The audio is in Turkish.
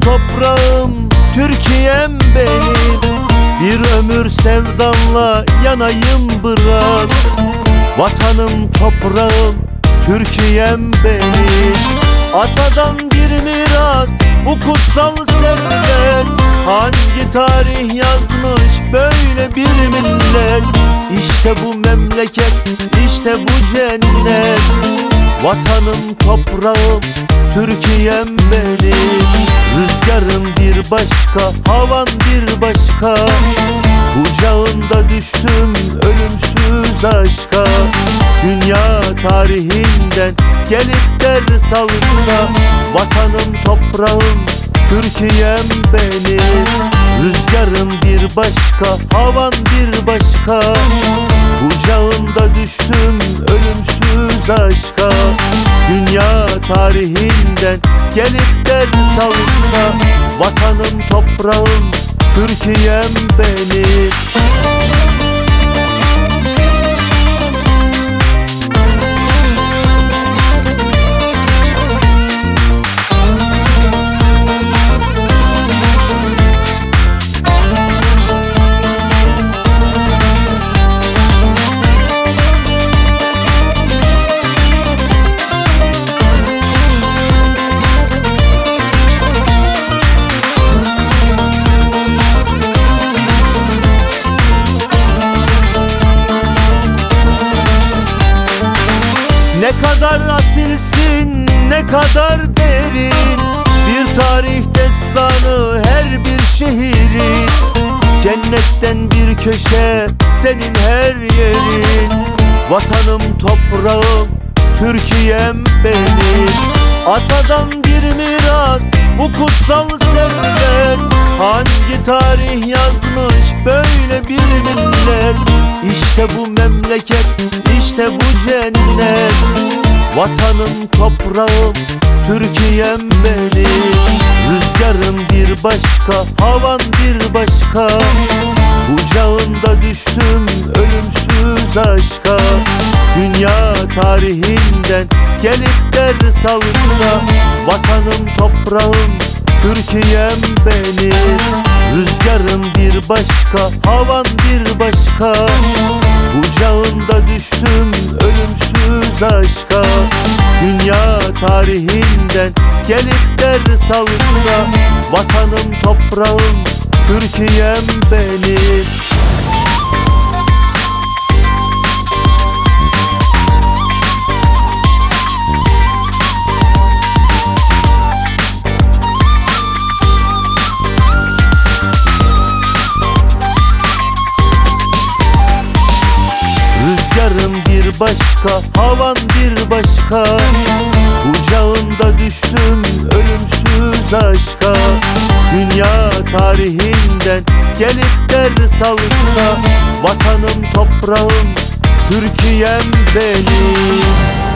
toprağım Türkiye'm benim. Bir ömür sevdanla yanayım bırak. Vatanım toprağım Türkiye'm benim. Atadan bir miras bu kutsal servet Hangi tarih yazmış böyle bir millet? İşte bu memleket işte bu cennet. Vatanım toprağım Türkiye'm benim Rüzgarım bir başka havan bir başka. Kucağında düştüm ölümsüz aşka. Dünya tarihinden gelip ders alsa Vatanım toprağım Türkiye'm benim. Rüzgarım bir başka havan bir başka. Kucağında düştüm ölümsüz aşka. Dünya tarihinden gelip ders alsa Vatanım toprağım Türkiye'm benim Ne kadar asilsin, ne kadar derin. Bir tarih destanı her bir şehrin Cennetten bir köşe senin her yerin. Vatanım toprağım, Türkiye'm benim. Atadan bir miras bu kutsal servet. Hangi tarih yazmış böyle bir millet İşte bu memleket işte bu cennet. Vatanım toprağım Türkiye'm benim. Rüzgarım bir başka havan bir başka. Kucağında düştüm ölümsüz aşka. Dünya tarihinden gelip ders alsa Vatanım toprağım Türkiye'm benim Rüzgarım bir başka havan bir başka. Kucağında düştüm ölümsüz aşka. Dünya tarihinden gelip ders alsa Vatanım toprağım Türkiye'm benim başka, havan bir başka. Kucağında düştüm ölümsüz aşka. Dünya tarihinden gelip ders alsa Vatanım toprağım, Türkiye'm benim